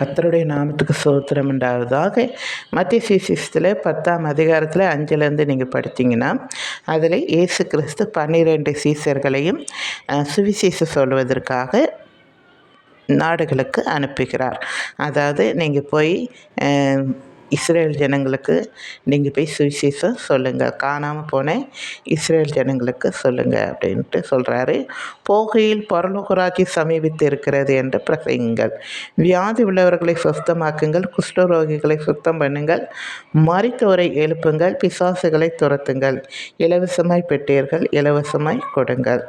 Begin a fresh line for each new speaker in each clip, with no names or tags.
கர்த்தருடைய நாமத்துக்கு சோத்திரம் உண்டாவதாக. மத்திய சிசிஸ்தில் பத்தாம் அதிகாரத்தில் அஞ்சுலேருந்து நீங்கள் படித்தீங்கன்னா அதில் இயேசு கிறிஸ்து பன்னிரெண்டு சீசர்களையும் சுவிசேஷம் சொல்வதற்காக நாடுகளுக்கு அனுப்புகிறார். அதாவது நீங்கள் போய் இஸ்ரேல் ஜனங்களுக்கு நீங்கள் போய் சுவிசேஷம் சொல்லுங்கள் காணாமல் போன இஸ்ரேல் ஜனங்களுக்கு சொல்லுங்கள் அப்படின்ட்டு சொல்கிறாரு போகையில் பரலோகராட்சி சமீபித்து இருக்கிறது என்று பிரசங்குங்கள் வியாதி உள்ளவர்களை சுத்தமாக்குங்கள். குஷ்டரோகிகளை சுத்தம் பண்ணுங்கள். மரித்தோரை எழுப்புங்கள். பிசாசுகளை துரத்துங்கள். இலவசமாய் பெற்றீர்கள். இலவசமாய் கொடுங்கள்.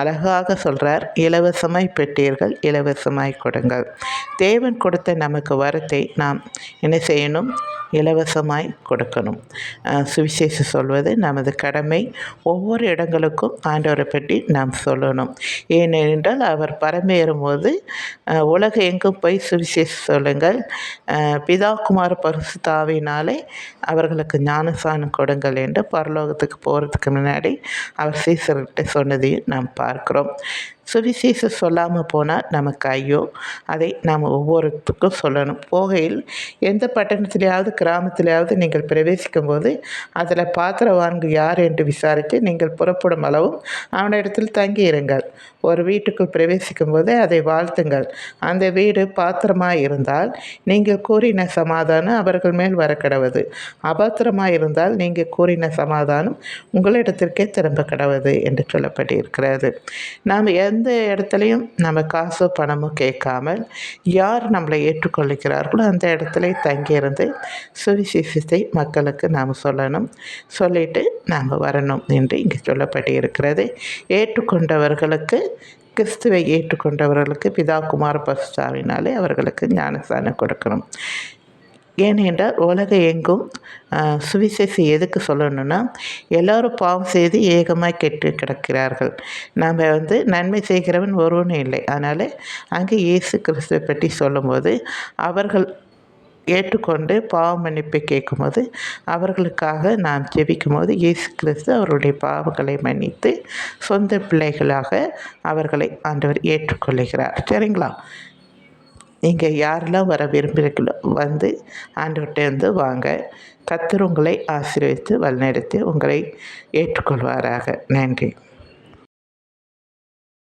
அழகாக சொல்கிறார் இலவசமாய் பெற்றீர்கள். இலவசமாய் கொடுங்கள். தேவன் கொடுத்த நமக்கு வரத்தை நாம் என்ன செய்யணும்? இலவசமாய் கொடுக்கணும். சுவிசேஷம் சொல்வது நமது கடமை. ஒவ்வொரு இடங்களுக்கும் ஆண்டவரை பற்றி நாம் சொல்லணும். ஏனென்றால் அவர் பரமேறும்போது உலக எங்கும் போய் சுவிசேஷம் சொல்லுங்கள். பிதாகுமார் பிதா குமார பரிசுத்தாவினாலே அவர்களுக்கு ஞானசானம் கொடுங்கள் என்று பரலோகத்துக்கு போகிறதுக்கு முன்னாடி அவர் சீசர்கிட்ட சொன்னதையும் நாம் பார்க்கிறோம். சுவிசேஷம் சொல்லாமல் போனால் நமக்கு ஐயோ. அதை நாம் ஒவ்வொருத்துக்கும் சொல்லணும். போகையில் எந்த பட்டணத்திலேயாவது கிராமத்திலேயாவது நீங்கள் பிரவேசிக்கும் போது அதில் வாங்கு யார் என்று விசாரித்து நீங்கள் புறப்படும் அளவும் அவனிடத்தில் தங்கி இருங்கள் ஒரு வீட்டுக்குள் பிரவேசிக்கும் போது அதை வாழ்த்துங்கள். அந்த வீடு பாத்திரமாக இருந்தால் நீங்கள் கூறின சமாதானம் அவர்கள் மேல் வர கிடவது அபாத்திரமாக இருந்தால் நீங்கள் கூறின சமாதானம் உங்களிடத்திற்கே திரும்ப கிடவது என்று சொல்லப்பட்டிருக்கிறது. நாம் எந்த எந்த இடத்துலையும் நம்ம காசோ பணமோ கேட்காமல் யார் நம்மளை ஏற்றுக்கொள்ளுகிறார்களோ அந்த இடத்துல தங்கியிருந்து சுவிசேஷத்தை மக்களுக்கு நாம் சொல்லணும். சொல்லிட்டு நாம் வரணும் என்று இங்கே சொல்லப்பட்டிருக்கிறது. ஏற்றுக்கொண்டவர்களுக்கு கிறிஸ்துவை ஏற்றுக்கொண்டவர்களுக்கு பிதா குமார பசுசாவினாலே அவர்களுக்கு ஞானஸ்தானம் கொடுக்கணும். ஏனென்றால் உலக எங்கும் சுவிசேஷம் எதுக்கு சொல்லணும்னா எல்லோரும் பாவம் செய்து ஏகமாக கெட்டு கிடக்கிறார்கள். நாம் வந்து நன்மை செய்கிறவன் ஒருவனும் இல்லை. அதனால் அங்கே இயேசு கிறிஸ்துவை பற்றி சொல்லும்போது அவர்கள் ஏற்றுக்கொண்டு பாவ மன்னிப்பை கேட்கும்போது அவர்களுக்காக நாம் ஜெபிக்கும்போது இயேசு கிறிஸ்து அவருடைய பாவங்களை மன்னித்து சொந்த பிள்ளைகளாக அவர்களை ஆண்டவர் ஏற்றுக்கொள்கிறார் சரிங்களா? நீங்கள் யாரெல்லாம் வர விரும்புகிறீங்களோ வந்து ஆண்டவர்கிட்ட வந்து வாங்க. கத்தர் உங்களை ஆசீர்வதித்து வழிநடத்தி உங்களை ஏற்றுக்கொள்வாராக. நன்றி.